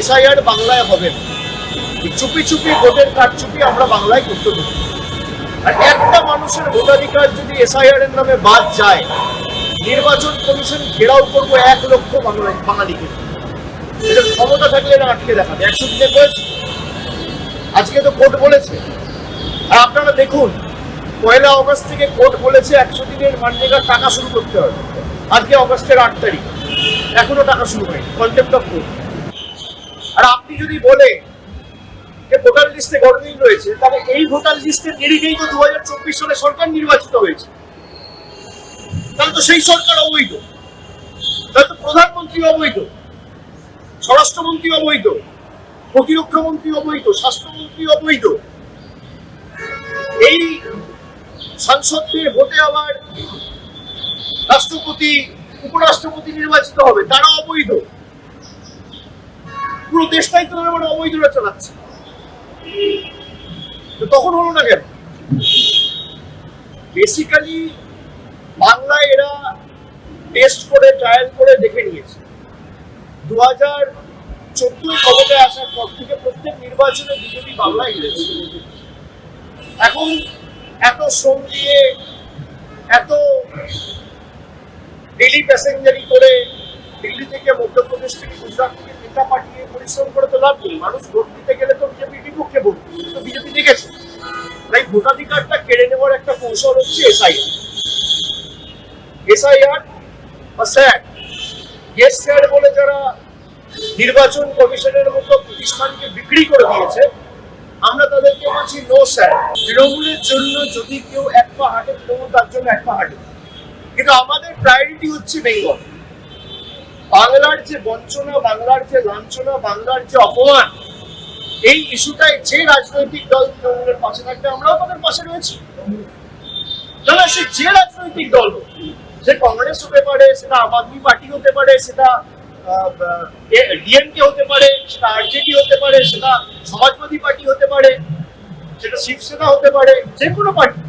SIR বাংলায় হবে। না চুপি চুপি ভোটের কারচুপি আমরা বাংলায় করতে দেবো আর একটা মানুষের ভোটাধিকার যদি এসআইআর এর নামে বাদ যায়, নির্বাচন কমিশন ঘেরাও করব এক লক্ষ বাঙালিকে। ক্ষমতা থাকলে না আটকে দেখাবে। একশো দিনে করেছে। আজকে তো কোর্ট বলেছে। আর আপনারা দেখুন, পয়লা অগস্ট থেকে কোর্ট বলেছে একশো দিনের মান্যেকার টাকা শুরু করতে হবে। আজকে অগস্টের আট তারিখ। এখনও টাকা শুরু হয়নি। Contempt of court. আর আপনি যদি বলে যে ভোটার লিস্টে গড়মিল রয়েছে, তাহলে এই ভোটার লিস্টের নিরিখেই তো দু হাজার চব্বিশ সালে সরকার নির্বাচিত হয়েছে। তাহলে তো সেই সরকার অবৈধ। তাহলে তো প্রধানমন্ত্রী অবৈধ, স্বরাষ্ট্রমন্ত্রী অবৈধ, প্রতিরক্ষা মন্ত্রী অবৈধ, স্বাস্থ্যমন্ত্রী অবৈধ। এই সাংসদদের ভোটে আবার রাষ্ট্রপতি, উপরাষ্ট্রপতি নির্বাচিত হবে, তারা অবৈধ। পুরো দেশটাই তো মানে অবৈধরা চালাচ্ছে। তখন হলো না কেন? বেসিক্যালি বাংলায় এরা টেস্ট করে ট্রায়াল করে দেখে নিয়েছে। দু হাজার চোদ্দোই ক্ষমতায় আসার পর থেকে প্রত্যেক নির্বাচনে বিজেপি বাংলায় হেরেছে। এখন এত শ্রম দিয়ে, এত ডেলি প্যাসেঞ্জারি করে দিল্লি থেকে মধ্যপ্রদেশ থেকে গুজরাট থেকে নেতা পাঠিয়ে পরিশ্রম করে তো লাভ নেই। মানুষ ভোট দিতে গেলে তো বিজেপির বিপক্ষে ভোট দিবে। তো বিজেপি দেখেছে। তাই ভোটাধিকারটা কেড়ে নেওয়ার একটা কৌশল হচ্ছে এসআইআর। এসআইআর বা স্যার ইয়েস স্যার বলে যারা নির্বাচন কমিশনের মতো প্রতিষ্ঠানকে বিক্রি করে দিয়েছে, আমরা তাদেরকে বলছি নো স্যার, তৃণমূলের জন্য যদি কেউ এক পা হাঁটে, তৃণমূল তার জন্য এক পা হাঁটে। কিন্তু আমাদের প্রায়োরিটি হচ্ছে বেঙ্গল বাংলার যে বঞ্চনা, বাংলার যে লাঞ্ছনা, বাংলার যে অপমান, এই ইস্যুটায় যে রাজনৈতিক দল তৃণমূলের পাশে থাকবে, আমরাও তাদের পাশে রয়েছি। না সে যে রাজনৈতিক দল সে কংগ্রেস হতে পারে, সেটা আম আদমি পার্টি হতে পারে, সেটা ডিএমকে হতে পারে, সেটা আরজেডি হতে পারে, সেটা সমাজবাদী পার্টি হতে পারে, সেটা শিবসেনা হতে পারে, যে কোনো পার্টি।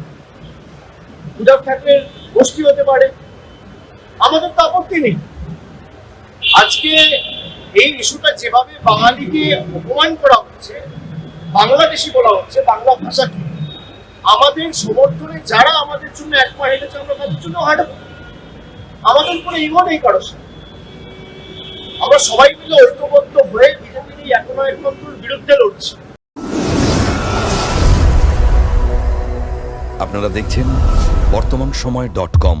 উদ্ধব ঠাকরের গোষ্ঠী হতে পারে। আমাদের তো আপত্তি নেই। আজকে এই ইস্যুটা যেভাবে বাঙালিকে অপমান করা হচ্ছে, বাংলাদেশি বলা হচ্ছে, বাংলা ভাষাকে, আমাদের সমর্থনে যারা আমাদের জন্য এক পা হেঁটেছে, আমরা তাদের জন্য হাঁটবো। আমাদের কোনো ইগো নেই সাথে। আমরা সবাই মিলে ঐক্যবদ্ধ হয়ে বিজেপির এই এখনও বিরুদ্ধে লড়ছি। আপনারা দেখছেন বর্তমান সময় ডট কম।